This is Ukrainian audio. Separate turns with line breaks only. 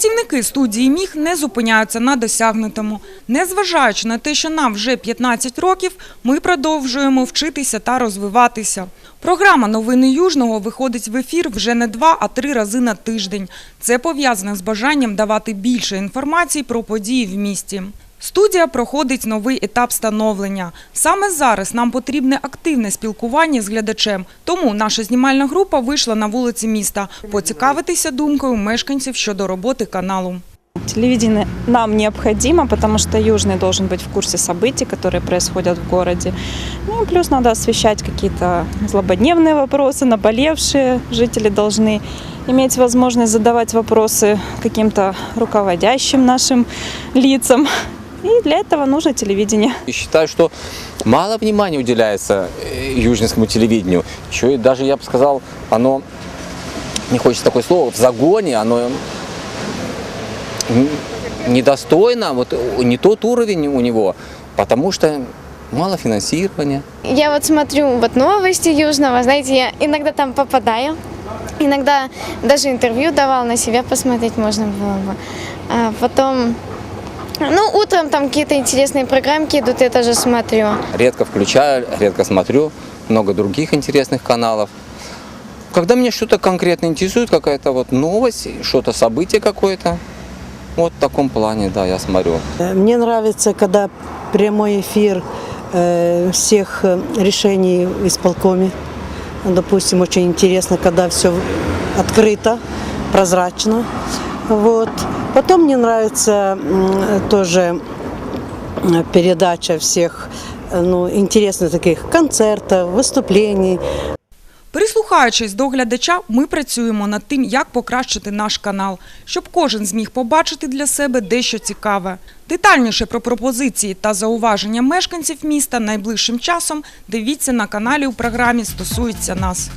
Працівники студії Міг не зупиняються на досягнутому. Незважаючи на те, що нам вже 15 років, ми продовжуємо вчитися та розвиватися. Програма Новини Южного виходить в ефір вже не два, а три рази на тиждень. Це пов'язане з бажанням давати більше інформації про події в місті. Студія проходить новий етап становлення. Саме зараз нам потрібне активне спілкування з глядачем. Тому наша знімальна група вийшла на вулиці міста поцікавитися думкою мешканців щодо роботи каналу.
Телевидение нам необходимо, потому что Южный должен быть в курсе событий, которые происходят в городе. Ну и плюс надо освещать какие-то злободневные вопросы, наболевшие. Жители должны иметь возможность задавать вопросы каким-то руководящим нашим лицам. И для этого нужно телевидение.
И считаю, что мало внимания уделяется э, южнинскому телевидению. Еще и даже, я бы сказал, оно, не хочется такое слово, в загоне, оно недостойно, вот э, не тот уровень у него, потому что мало финансирования.
Я вот смотрю вот новости Южного, знаете, я иногда там попадаю, иногда даже интервью давал, на себя посмотреть можно было бы. А потом, ну, утром там какие-то интересные программки идут, я тоже смотрю.
Редко включаю, редко смотрю, много других интересных каналов. Когда меня что-то конкретно интересует, какая-то вот новость, что-то событие какое-то, вот в таком плане, да, я смотрю.
Мне нравится, когда прямой эфир э, всех э, решений в исполкоме. Допустим, очень интересно, когда все открыто, прозрачно. Вот. Потом мне нравится м, тоже э, передача всех э, ну, интересных таких концертов, выступлений.
Прислухаючись до глядача, ми працюємо над тим, як покращити наш канал, щоб кожен зміг побачити для себе дещо цікаве. Детальніше про пропозиції та зауваження мешканців міста найближчим часом дивіться на каналі у програмі «Стосується нас».